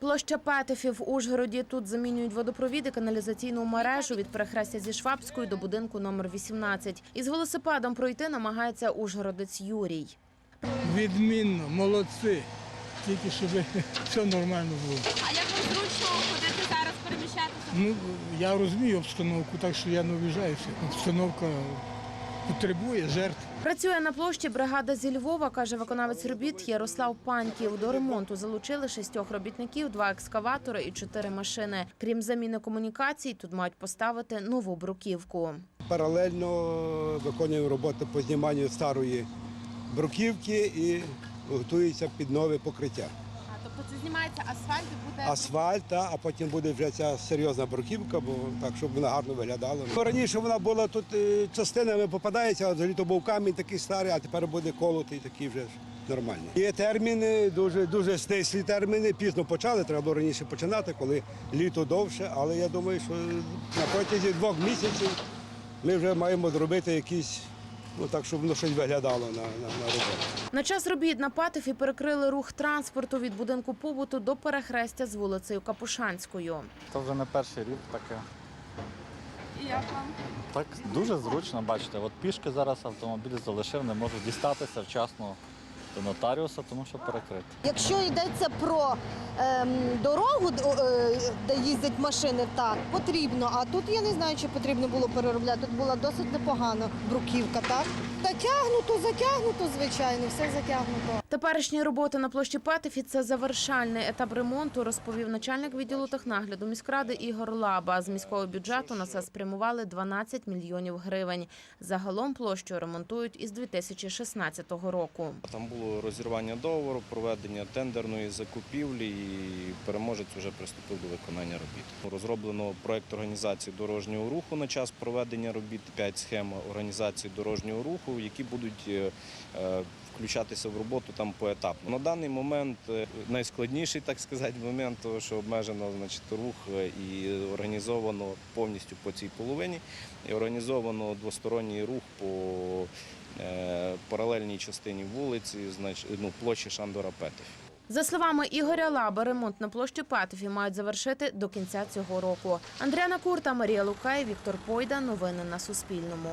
Площа Петефів в Ужгороді. Тут замінюють водопровід і каналізаційну мережу від перехрестя зі Швабської до будинку номер 18. Із велосипедом пройти намагається ужгородець Юрій. Відмінно, молодці. Тільки щоб все нормально було. А як вам зручно ходити зараз, переміщатися? Ну, я розумію обстановку, так що я не обіжаюся. Обстановка потребує жертв. Працює на площі бригада зі Львова, каже виконавець робіт Ярослав Паньків. До ремонту залучили шістьох робітників, два екскаватори і чотири машини. Крім заміни комунікацій, тут мають поставити нову бруківку. Паралельно виконуємо роботи по зніманню старої бруківки і готується під нове покриття. Тобто це знімається асфальт і буде Асфальт, та, а потім буде вже ця серйозна бруківка, бо так, щоб вона гарно виглядала. Ну, Раніше вона була тут е, частинами попадається, а взагалі то був камінь такий старий, а тепер буде колотий такий вже нормальний. Є терміни, дуже дуже стислі терміни. Пізно почали, треба було раніше починати, коли літо довше. Але я думаю, що на протязі двох місяців ми вже маємо зробити якісь, ну так, щоб воно щось виглядало на, на, на роботу. На час робіт на Патефі перекрили рух транспорту від будинку побуту до перехрестя з вулицею Капушанською. Це вже не перший рік таке. і як вам? Так дуже зручно, бачите. От пішки зараз автомобіль залишив, не можу дістатися вчасно до нотаріуса, тому що перекрито. Якщо йдеться про ем, дорогу, е, де їздять машини, так потрібно. А тут я не знаю, чи потрібно було переробляти. Тут була досить непогана бруківка, так? Затягнуто, затягнуто, звичайно, все затягнуто. Теперішні роботи на площі Патефі – це завершальний етап ремонту, розповів начальник відділу технагляду міськради Ігор Лаба. З міського бюджету на це спрямували 12 мільйонів гривень. Загалом площу ремонтують із 2016 року. Там було розірвання договору, проведення тендерної закупівлі і переможець вже приступив до виконання робіт. Розроблено проект організації дорожнього руху на час проведення робіт, п'ять схем організації дорожнього руху, які будуть е, е, включатися в роботу там поетапно. На даний момент е, найскладніший, так сказати, момент, того, що обмежено значить, рух е, і організовано повністю по цій половині, і організовано двосторонній рух по е, паралельній частині вулиці, значить, ну, площі Шандора Петефі. За словами Ігоря Лаба, ремонт на площі Патефі мають завершити до кінця цього року. Андріана Курта, Марія Лукай, Віктор Пойда. Новини на Суспільному.